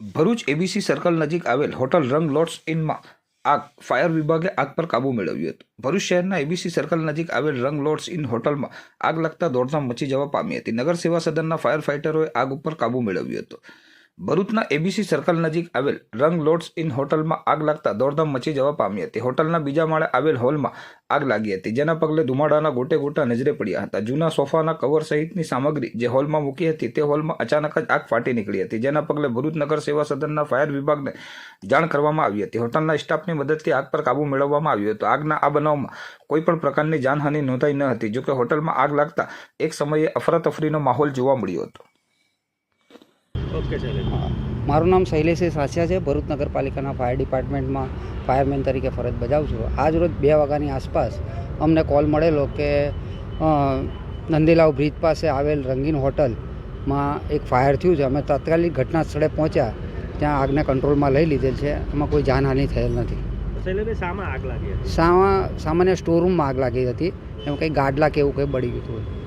Bharuch ABC circle નજીક આવેલ hotel રંગ લોટ્સ ઇનમાં આગ, ફાયર વિભાગે આગ પર કાબુ મેળવ્યું હતું. ભરૂચ શહેરના એબીસી સર્કલ નજીક આવેલ રંગ લોટ્સ ઇન હોટલમાં આગ લાગતા દોડધામ મચી જવા પામી હતી. નગર સેવા સદનના ફાયર ફાઇટરોએ આગ ઉપર કાબુ મેળવ્યો હતો. ભરૂચના એબીસી સર્કલ નજીક આવેલ રંગ લોટ્સ ઇન હોટલમાં આગ લાગતા દોડધામ મચી જવા પામી હતી. હોટલના બીજા માળે આવેલ હોલમાં આગ લાગી હતી. જેના પગલે ધુમાડાના ગોટે ગોટા નજરે પડ્યા હતા. જૂના સોફાના કવર સહિતની સામગ્રી જે હોલમાં મૂકી હતી તે હોલમાં અચાનક જ આગ ફાટી નીકળી હતી. જેના પગલે ભરૂચ નગર સેવા સદનના ફાયર વિભાગને જાણ કરવામાં આવી હતી. હોટલના સ્ટાફની મદદથી આગ પર કાબૂ મેળવવામાં આવ્યો હતો. આગના આ બનાવમાં કોઈ પણ પ્રકારની જાનહાનિ નોંધાઈ ન હતી, જોકે હોટલમાં આગ લાગતા એક સમયે અફરાતફરીનો માહોલ જોવા મળ્યો હતો. ઓકે મારું નામ શૈલેષ સાસિયા છે. ભરૂચ નગરપાલિકાના ફાયર ડિપાર્ટમેન્ટમાં ફાયરમેન તરીકે ફરજ બજાવું છું. આજ રોજ બે વાગ્યાની આસપાસ અમને કોલ મળેલો કે નંદીલાવ બ્રિજ પાસે આવેલ રંગીન હોટલમાં એક ફાયર થયું છે. અમે તાત્કાલિક ઘટના સ્થળે પહોંચ્યા. ત્યાં આગને કંટ્રોલમાં લઈ લીધેલ છે. એમાં કોઈ જાનહાનિ થયેલ નથી. સામા સામાન્ય સ્ટોર રૂમમાં આગ લાગી હતી. એમાં કંઈ ગાડલા કે એવું કંઈ બળી ગયું હતું.